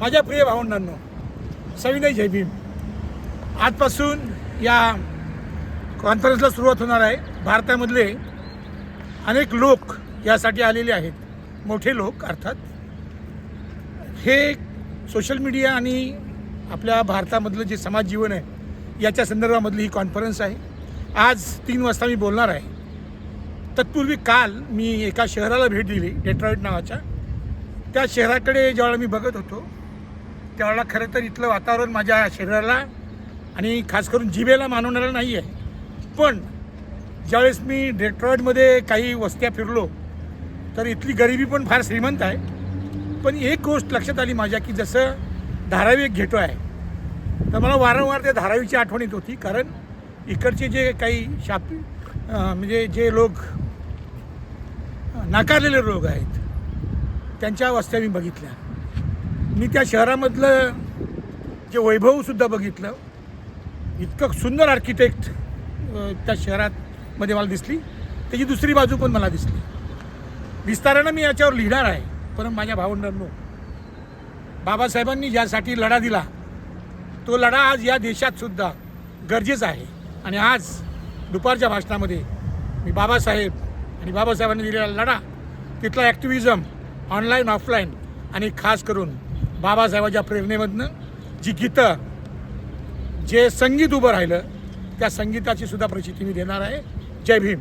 माझ्या प्रिय भावंडांनो सविनय जय भीम आजपासून या कॉन्फरन्सला सुरुवात होणार आहे. भारतामधले अनेक लोक यासाठी आलेले आहेत. मोठे लोक अर्थात. हे सोशल मीडिया आणि आपल्या भारतामधलं जे समाज जीवन आहे याच्या संदर्भामधली ही कॉन्फरन्स आहे. आज तीन वाजता मी बोलणार आहे. तत्पूर्वी काल मी एका शहराला भेट दिली डेट्रॉइट नावाच्या. त्या शहराकडे ज्यावेळेला मी बघत होतो त्यावेळेला खरं तर इथलं वातावरण माझ्या शरीराला आणि खास करून जिभेला मानवणारं नाही आहे पण ज्यावेळेस मी डेट्रॉईडमध्ये काही वस्त्या फिरलो तर इथली गरिबी पण फार श्रीमंत आहे. पण एक गोष्ट लक्षात आली माझ्या की जसं धारावी एक घेतो आहे तर मला वारंवार त्या धारावीची आठवण येत होती. कारण इकडचे जे काही शाप म्हणजे जे लोक नाकारलेले लोक आहेत त्यांच्या वस्त्या मी बघितल्या. मी त्या शहरामधलं जे वैभवसुद्धा बघितलं इतकं सुंदर आर्किटेक्ट त्या शहरात मध्ये मला दिसली. त्याची दुसरी बाजू पण मला दिसली. विस्तारानं मी याच्यावर लिहिणार आहे परंतु माझ्या भावंडांनो बाबासाहेबांनी ज्यासाठी लढा दिला तो लढा आज या देशात सुद्धा गरजेचा आहे. आणि आज दुपारच्या भाषणामध्ये मी बाबासाहेब आणि बाबासाहेबांनी दिलेला लढा तिथला ॲक्टिव्हिजम ऑनलाईन ऑफलाईन आणि खास करून बाबासाहेबाच्या प्रेरणेमधनं जी गीतं जे संगीत उभं राहिलं त्या संगीताची सुद्धा प्रचिती मी देणार आहे. जय भीम.